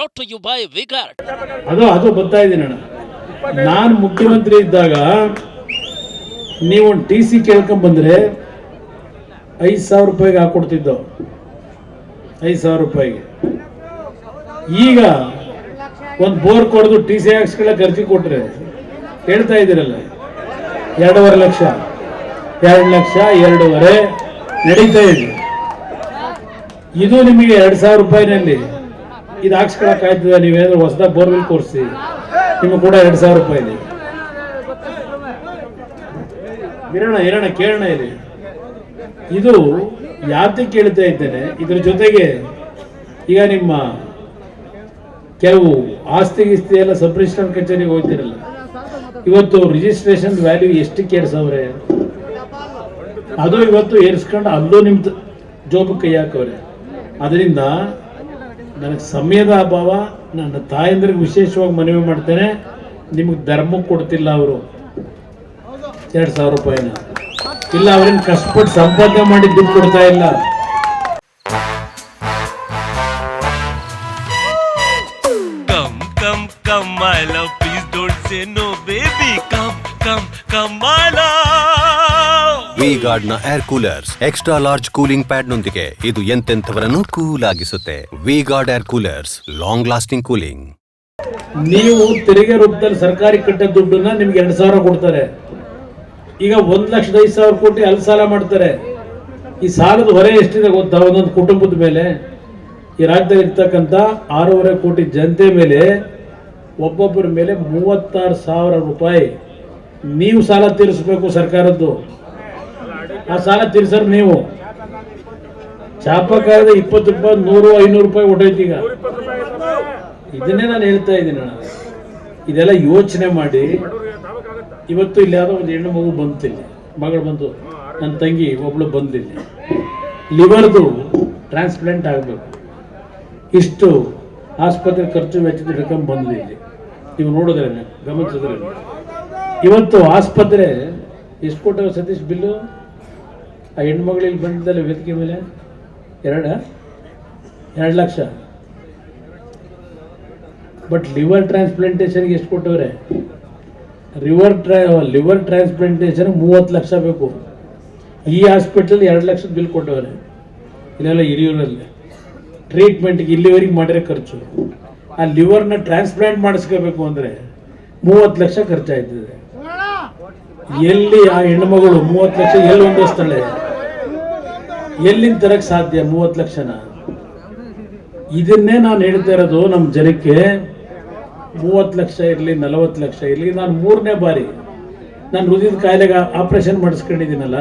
by Vigard. ಅದು ಅದು ಬರ್ತಾ ಇದ್ದೀನಿ ಅಣ್ಣ ನಾನು ಮುಖ್ಯಮಂತ್ರಿ ಇದ್ದಾಗ ನೀವು ಟಿ ಸಿ ಕೇಳ್ಕೊಂಬಂದ್ರೆ ಐದು ಸಾವಿರ ರೂಪಾಯಿಗೆ ಹಾಕೊಡ್ತಿದ್ದೋ? ಐದು ಸಾವಿರ ರೂಪಾಯಿಗೆ. ಈಗ ಒಂದು ಬೋರ್ ಕೊಡೋದು ಟಿ ಸಿ ಹಾಕ್ಸ್ಕೊಳ್ಳೋಕೆ ಅರ್ಜಿ ಕೊಟ್ರೆ ಹೇಳ್ತಾ ಇದ್ದೀರಲ್ಲ, ಎರಡೂವರೆ ಲಕ್ಷ, ಎರಡು ಲಕ್ಷ, ಎರಡೂವರೆ ನಡೀತಾ ಇದೆ. ಇದು ನಿಮಗೆ ಎರಡು ಸಾವಿರ ರೂಪಾಯಿನಲ್ಲಿ ಇದು ಹಾಕ್ಸ್ಕೊಳಕ್ ಆಯ್ತದ ನೀವೇನಾದ್ರು ಹೊಸದಾಗಿ ಬೋರ್ವೆಲ್ ಕೋರಿಸಿ ನಿಮಗೆ ಕೂಡ ಎರಡು ಸಾವಿರ ರೂಪಾಯಿ ಇದೆ. ಇರೋಣ ಇರೋಣ ಕೇಳೋಣ ಇದೆ ಇದು ಯಾತಿ ಕೇಳ್ತಾ ಇದ್ದೇನೆ, ಇದ್ರ ಜೊತೆಗೆ ಈಗ ನಿಮ್ಮ ಕೆಲವು ಆಸ್ತಿ ಗಿಸ್ತಿ ಎಲ್ಲ ಸಬ್ ರಿಜಿಸ್ಟ್ರಾರ್ ಕಚೇರಿಗೆ ಹೋಗ್ತಿರಲ್ಲ, ಇವತ್ತು ರಿಜಿಸ್ಟ್ರೇಷನ್ ವ್ಯಾಲ್ಯೂ ಎಷ್ಟಕ್ಕೆ ಏರ್ಸವ್ರೆ? ಅದು ಇವತ್ತು ಏರಿಸ್ಕೊಂಡು ಅಲ್ಲೂ ನಿಮ್ದು ಜೋಬು ಕೈ ಹಾಕವ್ರೆ. ಅದರಿಂದ ನನಗೆ ಸಮಯದ ಅಭಾವ, ನನ್ನ ತಾಯಂದ್ರಿಗೆ ವಿಶೇಷವಾಗಿ ಮನವಿ ಮಾಡ್ತೇನೆ. ನಿಮಗೆ ಧರ್ಮಕ್ಕೆ ಕೊಡ್ತಿಲ್ಲ ಅವರು. ಎರಡು ಸಾವಿರ ರೂಪಾಯಿನ. ಇಲ್ಲ ಅವ್ರನ್ನ ಕಷ್ಟಪಟ್ಟು ಸಂಪಾದನೆ ಮಾಡಿ ದುಡ್ಡು ಕೊಡ್ತಾ ಇಲ್ಲ. Come come come I love please don't say no baby come come come I love. V ಗಾರ್ಡ್ನ air coolers extra large cooling pad ನೊಂದಿಗೆ ಇದು ಎಂತೆಂಥವರನ್ನು cool ಆಗಿಸುತ್ತೆ. V guard air coolers long lasting cooling ನೀವು ತೆರಿಗೆ ರೂಪದಲ್ಲಿ ಸರ್ಕಾರಿ ಕಟ್ಟೋ ದುಡ್ಡನ್ನ ನಿಮ್ಗೆ ಎರಡು ಸಾವಿರ ಕೊಡ್ತಾರೆ. ಈಗ ಒಂದು ಲಕ್ಷದ ಐದು ಸಾವಿರ ಕೋಟಿ ಅಲ್ಲಿ ಸಾಲ ಮಾಡ್ತಾರೆ. ಈ ಸಾಲದ ಹೊರೆ ಎಷ್ಟಿದೆ ಗೊತ್ತಾ? ಒಂದೊಂದು ಕುಟುಂಬದ ಮೇಲೆ. ಈ ರಾಜ್ಯದಲ್ಲಿ ಇರ್ತಕ್ಕಂಥ ಆರೂವರೆ ಕೋಟಿ ಜನತೆ ಮೇಲೆ ಒಬ್ಬೊಬ್ಬರ ಮೇಲೆ ಮೂವತ್ತಾರು ಸಾವಿರ ರೂಪಾಯಿ ನೀವು ಸಾಲ ತೀರಿಸಬೇಕು ಸರ್ಕಾರದ್ದು. ಆ ಸಾಲ ತೀರ್ಸರ್ ನೀವು. ಚಾಪಕಾರದ ಇಪ್ಪತ್ತು ರೂಪಾಯಿ, ನೂರು, ಐನೂರು ರೂಪಾಯಿ ಹೊಟ್ಟೈತಿ ಈಗ. ಇದನ್ನೇ ನಾನು ಹೇಳ್ತಾ ಇದ್ದೀನಿ ಅಣ್ಣ. ಇದೆಲ್ಲ ಯೋಚನೆ ಮಾಡಿ. ಇವತ್ತು ಇಲ್ಲಿ ಯಾವುದೋ ಒಂದು ಹೆಣ್ಣು ಮಗು ಬಂತಿಲ್ಲ. ಮಗಳು ಬಂತು ನನ್ನ ತಂಗಿ, ಒಬ್ಳು ಬಂದಿಲ್ಲ. ಲಿವರ್ದು ಟ್ರಾನ್ಸ್ಪ್ಲಾಂಟ್ ಆಗಬೇಕು. ಇಷ್ಟು ಆಸ್ಪತ್ರೆ ಖರ್ಚು ವೆಚ್ಚದ ಹಿಡ್ಕೊಂಡು ಬಂದಿದೆ ಇಲ್ಲಿ. ನೀವು ನೋಡಿದ್ರೆ ಗಮನಿಸಿದ್ರೆ ಇವತ್ತು ಆಸ್ಪತ್ರೆ ಎಷ್ಟು ಕೊಟ್ಟಾಗ ಸತೀಶ್ ಬಿಲ್ಲು? ಆ ಹೆಣ್ಮಗಳಿಗೆ ಬಂದಿದ್ದಲ್ಲ ವೇದಿಕೆ ಮೇಲೆ? ಎರಡ? ಎರಡು ಲಕ್ಷ? ಬಟ್ ಲಿವರ್ ಟ್ರಾನ್ಸ್ಪ್ಲಾಂಟೇಷನ್ಗೆ ಎಷ್ಟು ಕೊಟ್ಟವ್ರೆ? ರಿವರ್ ಟ್ರಾ ಲಿವರ್ ಟ್ರಾನ್ಸ್ಪ್ಲಾಂಟೇಷನ್ ಮೂವತ್ತು ಲಕ್ಷ ಬೇಕು. ಈ ಹಾಸ್ಪಿಟಲ್ ಎರಡು ಲಕ್ಷದ ಬಿಲ್ ಕೊಟ್ಟವ್ರೆ. ಇಲ್ಲೆಲ್ಲ ಹಿರಿಯೂರಲ್ಲಿ. ಟ್ರೀಟ್ಮೆಂಟ್ಗೆ ಇಲ್ಲಿವರೆಗೆ ಮಾಡಿರೋ ಖರ್ಚು. ಆ ಲಿವರ್ನ ಟ್ರಾನ್ಸ್ಪ್ಲಾಂಟ್ ಮಾಡಿಸ್ಕೋಬೇಕು ಅಂದರೆ ಮೂವತ್ತು ಲಕ್ಷ ಖರ್ಚಾಯ್ತದೆ. ಎಲ್ಲಿ ಆ ಹೆಣ್ಮಗಳು ಮೂವತ್ತು ಲಕ್ಷ ಎಲ್ಲಿ ಹೊಂದಿಸ್ತಾಳೆ ಎಲ್ಲಿಂದ ತರಕ್ಕೆ ಸಾಧ್ಯ? ಮೂವತ್ತು ಲಕ್ಷನ? ಇದನ್ನೇ ನಾನು ಹೇಳ್ತಾ ಇರೋದು ನಮ್ಮ ಜನಕ್ಕೆ. ಮೂವತ್ತು ಲಕ್ಷ ಇರಲಿ, ನಲವತ್ತು ಲಕ್ಷ ಇರಲಿ, ನಾನು ಮೂರನೇ ಬಾರಿ ನಾನು ಹೃದಯದ ಕಾಯಿಲೆಗೆ ಆಪ್ರೇಷನ್ ಮಾಡಿಸ್ಕೊಂಡಿದ್ದೀನಲ್ಲ,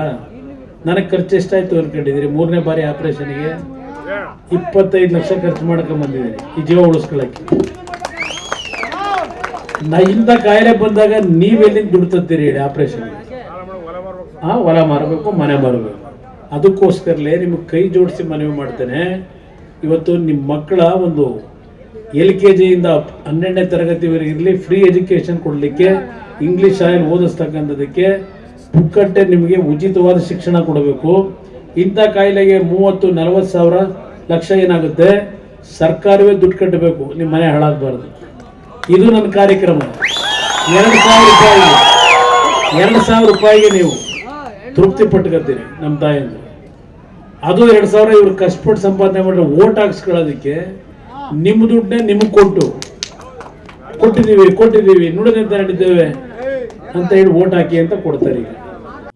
ನನಗೆ ಖರ್ಚು ಎಷ್ಟಾಯ್ತು ಅನ್ಕೊಂಡಿದ್ದೀರಿ? ಮೂರನೇ ಬಾರಿ ಆಪ್ರೇಷನ್ಗೆ ಇಪ್ಪತ್ತೈದು ಲಕ್ಷ ಖರ್ಚು ಮಾಡ್ಕೊಂಡ್ ಬಂದಿದ್ದೀನಿ, ಈ ಜೀವ ಉಳಿಸ್ಕೊಳ್ಳೋಕ್ಕೆ. ನಾ ಇಂಥ ಕಾಯಿಲೆ ಬಂದಾಗ ನೀವೆಲ್ಲಿಂದ ದುಡ್ಡು ಹೇಳಿ ಆಪ್ರೇಷನ್ಗೆ? ಹಾಂ ಹೊಲ ಮಾರಬೇಕು, ಮನೆ ಮಾರಬೇಕು. ಅದಕ್ಕೋಸ್ಕರಲೇ ನಿಮಗೆ ಕೈ ಜೋಡಿಸಿ ಮನವಿ ಮಾಡ್ತೇನೆ. ಇವತ್ತು ನಿಮ್ಮ ಮಕ್ಕಳ ಒಂದು ಎಲ್ ಕೆ ಜಿಯಿಂದ ಹನ್ನೆರಡನೇ ತರಗತಿವರೆಗಿರಲಿ ಫ್ರೀ ಎಜುಕೇಶನ್ ಕೊಡಲಿಕ್ಕೆ ಇಂಗ್ಲೀಷ್ ಶಾಲೆಯಲ್ಲಿ ಓದಿಸ್ತಕ್ಕಂಥದಕ್ಕೆ ಪುಕ್ಕಟ್ಟೆ ನಿಮಗೆ ಉಚಿತವಾದ ಶಿಕ್ಷಣ ಕೊಡಬೇಕು. ಇಂಥ ಕಾಯಿಲೆಗೆ ಮೂವತ್ತು, ನಲವತ್ತು ಸಾವಿರ ಲಕ್ಷ ಏನಾಗುತ್ತೆ? ಸರ್ಕಾರವೇ ದುಡ್ಡು ಕಟ್ಟಬೇಕು ನಿಮ್ಮ ಮನೆ ಹಾಳಾಗಬಾರ್ದು. ಇದು ನನ್ನ ಕಾರ್ಯಕ್ರಮ. ಎರಡು ಸಾವಿರ ರೂಪಾಯಿಗೆ, ಎರಡು ಸಾವಿರ ರೂಪಾಯಿಗೆ ನೀವು ತೃಪ್ತಿ ಪಟ್ಕೊತೀರಿ ನಮ್ಮ ತಾಯಂದ್ರು. ಅದು ಎರಡು ಸಾವಿರ ಇವ್ರು ಕಷ್ಟಪಟ್ಟು ಸಂಪಾದನೆ ಮಾಡಿದ್ರೆ ಓಟ್ ಹಾಕ್ಸ್ಕೊಳ್ಳೋದಕ್ಕೆ ನಿಮ್ಮ ದುಡ್ಡನ್ನೇ ನಿಮಗೆ ಕೊಟ್ಟು. ಕೊಟ್ಟಿದ್ದೀವಿ ಕೊಟ್ಟಿದ್ದೀವಿ ನುಡಿದಂತೆ ನಡೀತೇವೆ ಅಂತ ಹೇಳಿ ಓಟ್ ಹಾಕಿ ಅಂತ ಕೊಡ್ತಾರೆ ಈಗ.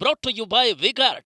Brought you by Vigard.